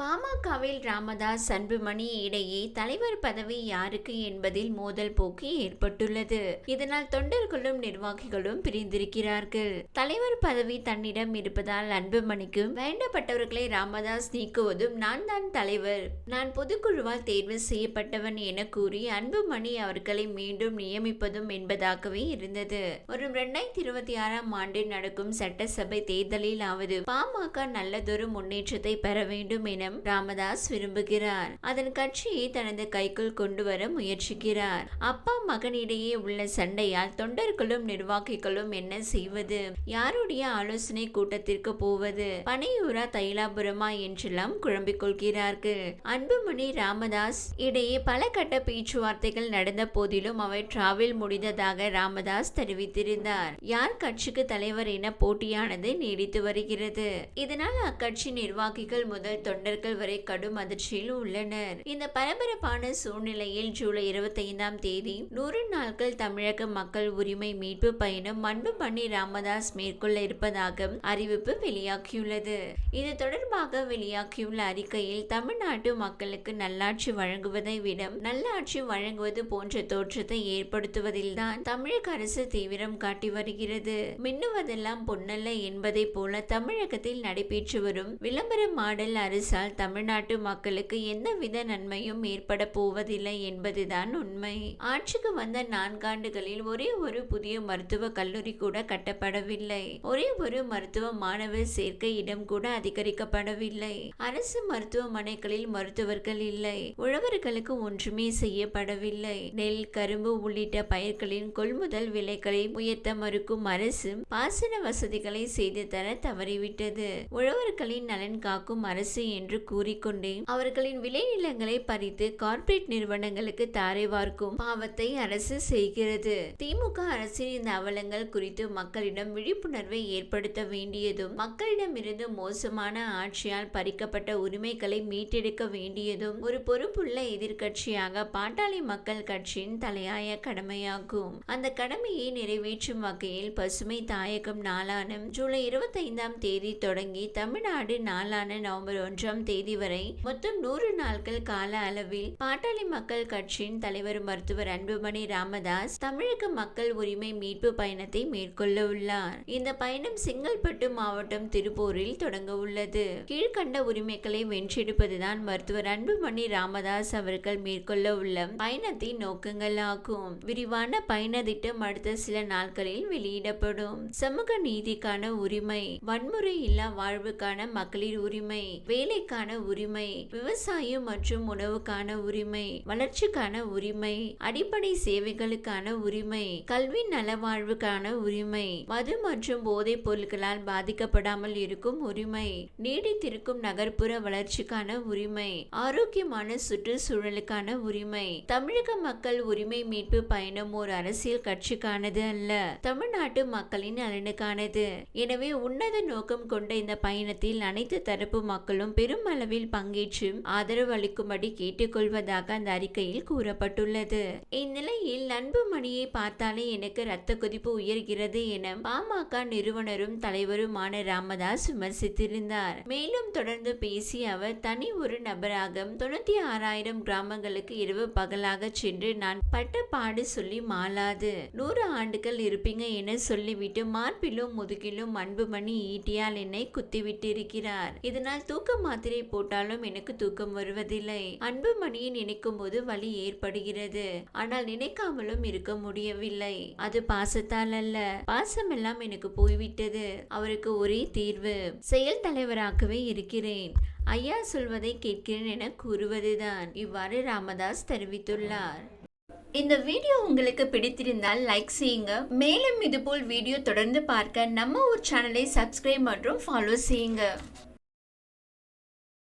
பாமகவில் ராமதாஸ் அன்புமணி இடையே தலைவர் பதவி யாருக்கு என்பதில் மோதல் போக்கு ஏற்பட்டுள்ளது. இதனால் தொண்டர்களும் நிர்வாகிகளும் பிரிந்திருக்கிறார்கள். தலைவர் பதவி தன்னிடம் இருப்பதால் அன்புமணிக்கும் வேண்டப்பட்டவர்களை ராமதாஸ் நீக்குவதும் நான் தான் தலைவர். நான் பொதுக்குழுவால் தேர்வு செய்யப்பட்டவன் என கூறி அன்புமணி அவர்களை மீண்டும் நியமிப்பதும் என்பதாகவே இருந்தது. வரும் இரண்டாயிரத்தி இருபத்தி ஆறாம் ஆண்டு நடக்கும் சட்டசபை தேர்தலில் ஆவது பாமக நல்லதொரு முன்னேற்றத்தை பெற வேண்டும் என எண்ணம் ராமதாஸ் விரும்புகிறார். அதன் கட்சியை தனது கைக்குள் கொண்டு வர முயற்சிக்கிறார். அப்பா மகனிடையே உள்ள சண்டையால் தொண்டர்களும் நிர்வாகிகளும் என்ன செய்வது? யாருடைய ஆலோசனை கூட்டத்திற்கு போவது? பனையூரா தைலாபுரமா என்றெல்லாம் குழம்பிக் கொள்கிறார்கள். அன்புமணி ராமதாஸ் இடையே பல கட்ட பேச்சுவார்த்தைகள் நடந்த போதிலும் அவை டிராவல் முடிந்ததாக ராமதாஸ் தெரிவித்திருந்தார். யார் கட்சிக்கு தலைவர் என போட்டியானது நீடித்து வருகிறது. இதனால் அக்கட்சி நிர்வாகிகள் முதல் தொண்டர் தொண்டர்கள் வரை கடும் அதிர்ச்சியில் உள்ளனர். இந்த பரபரப்பான சூழ்நிலையில் ஜூலை இருபத்தி ஐந்தாம் தேதி நூறு நாட்கள் தமிழக மக்கள் உரிமை மீட்பு பயணம் அன்புமணி ராமதாஸ் மேற்கொள்ள இருப்பதாக அறிவிப்பு வெளியாகியுள்ளது. இது தொடர்பாக வெளியாகியுள்ள அறிக்கையில் தமிழ்நாட்டு மக்களுக்கு நல்லாட்சி வழங்குவதை விட நல்லாட்சி வழங்குவது போன்ற தோற்றத்தை ஏற்படுத்துவதில்தான் தமிழக அரசு தீவிரம் காட்டி வருகிறது. மின்னுவதெல்லாம் பொன்னல்ல என்பதை போல தமிழகத்தில் நடைபெற்று வரும் விளம்பர மாடல் அரசால் தமிழ்நாட்டு மக்களுக்கு எந்தவித நன்மையும் ஏற்பட போவதில்லை என்பதுதான் உண்மை. ஆட்சிக்கு வந்த நான்காண்டுகளில் ஒரே ஒரு புதிய மருத்துவ கல்லூரி கூட கட்டப்படவில்லை. ஒரே ஒரு மருத்துவ மாணவர் சேர்க்கை இடம் கூட அதிகரிக்கப்படவில்லை. அரசு மருத்துவமனைகளில் மருத்துவர்கள் இல்லை. உழவர்களுக்கு ஒன்றுமே செய்யப்படவில்லை. நெல் கரும்பு உள்ளிட்ட பயிர்களின் கொள்முதல் விலைகளை உயர்த்த மறுக்கும் அரசு பாசன வசதிகளை செய்து தர தவறிவிட்டது. உழவர்களின் நலன் காக்கும் அரசு என்று கூறிக்கொண்டே அவர்களின் விளைநிலங்களை பறித்து கார்ப்பரேட் நிறுவனங்களுக்கு தாரை வார்க்கும் பாவத்தை அரசு செய்கிறது. திமுக அரசின் இந்த அவலங்கள் குறித்து மக்களிடம் விழிப்புணர்வை ஏற்படுத்த வேண்டியதும் மக்களிடமிருந்து மோசமான ஆட்சியால் பறிக்கப்பட்ட உரிமைகளை மீட்டெடுக்க வேண்டியதும் ஒரு பொறுப்புள்ள எதிர்க்கட்சியாக பாட்டாளி மக்கள் கட்சியின் தலையாய கடமையாகும். அந்த கடமையை நிறைவேற்றும் வகையில் பசுமை தாயகம் நாளான ஜூலை இருபத்தைந்தாம் தேதி தொடங்கி தமிழ்நாடு நாளான நவம்பர் ஒன்றாம் தேதி வரை மொத்தம் நூறு நாட்கள் கால அளவில் பாட்டாளி மக்கள் கட்சியின் தலைவர் மருத்துவர் அன்புமணி ராமதாஸ் தமிழக மக்கள் உரிமை மீட்பு பயணத்தை மேற்கொள்ள உள்ளார் இந்த பயணம் செங்கல்பட்டு மாவட்டம் திருப்பூரில் தொடங்க உள்ளது. கீழ்கண்ட உரிமைகளை வென்றெடுப்பதுதான் மருத்துவர் அன்புமணி ராமதாஸ் அவர்கள் மேற்கொள்ள உள்ள பயணத்தின் நோக்கங்கள் ஆகும். விரிவான பயண திட்டம் அடுத்த சில நாட்களில் வெளியிடப்படும். சமூக நீதிக்கான உரிமை வன்முறை இல்லா வாழ்வுக்கான மகளிர் உரிமை வேலைக்கான உரிமை விவசாயம் மற்றும் உணவுக்கான உரிமை வளர்ச்சிக்கான உரிமை அடிப்படை சேவைகளுக்கான உரிமை கல்வி நலவாழ்வுக்கான உரிமை மது மற்றும் போதைப் பொருட்களால் பாதிக்கப்படாமல் இருக்கும் உரிமை நீடித்திருக்கும் நகர்ப்புற வளர்ச்சிக்கான உரிமை ஆரோக்கியமான சுற்றுச்சூழலுக்கான உரிமை தமிழக மக்கள் உரிமை மீட்பு பயணம் ஒரு அரசியல் கட்சிக்கானது அல்ல தமிழ்நாட்டு மக்களின் நலனுக்கானது. எனவே உன்னத நோக்கம் கொண்ட இந்த பயணத்தில் அனைத்து தரப்பு மக்களும் பெரும் பெருமளவில் பங்கேற்று ஆதரவு அளிக்கும்படி கேட்டுக்கொள்வதாக அந்த அறிக்கையில் கூறப்பட்டுள்ளது. இந்நிலையில் அன்புமணியை பார்த்தாலே எனக்கு ரத்த கொதிப்பு உயர்கிறது என பாமக நிறுவனரும் தலைவருமான ராமதாஸ் விமர்சித்திருந்தார். மேலும் தொடர்ந்து பேசிய அவர் தனி ஒரு நபராக தொண்ணூத்தி ஆறாயிரம் கிராமங்களுக்கு இரவு பகலாக சென்று நான் பட்ட பாடு சொல்லி மாளாது. நூறு ஆண்டுகள் இருப்பீங்க என சொல்லிவிட்டு மார்பிலும் முதுகிலும் அன்புமணி ஈட்டியால் என்னை குத்திவிட்டிருக்கிறார். இதனால் தூக்க மாத்திரை போட்டாலும் எனக்கு தூக்கம் வருவதில்லை. அன்புமணியை நினைக்கும் போது வலி ஏற்படுகிறது. ஆனால் நினைக்காமலும் இருக்க முடியவில்லை. அது பாசத்தால் அல்ல. பாசமெல்லாம் எனக்கு போய்விட்டது. அவருக்கு ஒரே தீர்வு. செயல் தலைவராகவே இருக்கிறேன். ஐயா சொல்வதை கேட்கிறேன் என கூறுவதுதான். இவ்வாறு ராமதாஸ் தெரிவித்துள்ளார். இந்த வீடியோ உங்களுக்கு பிடித்திருந்தால் லைக் செய்யுங்க. மேலும் இதுபோல் வீடியோ தொடர்ந்து பார்க்க நம்ம ஒரு சேனலை சப்ஸ்கிரைப் மற்றும் ஃபாலோ செய்யுங்க.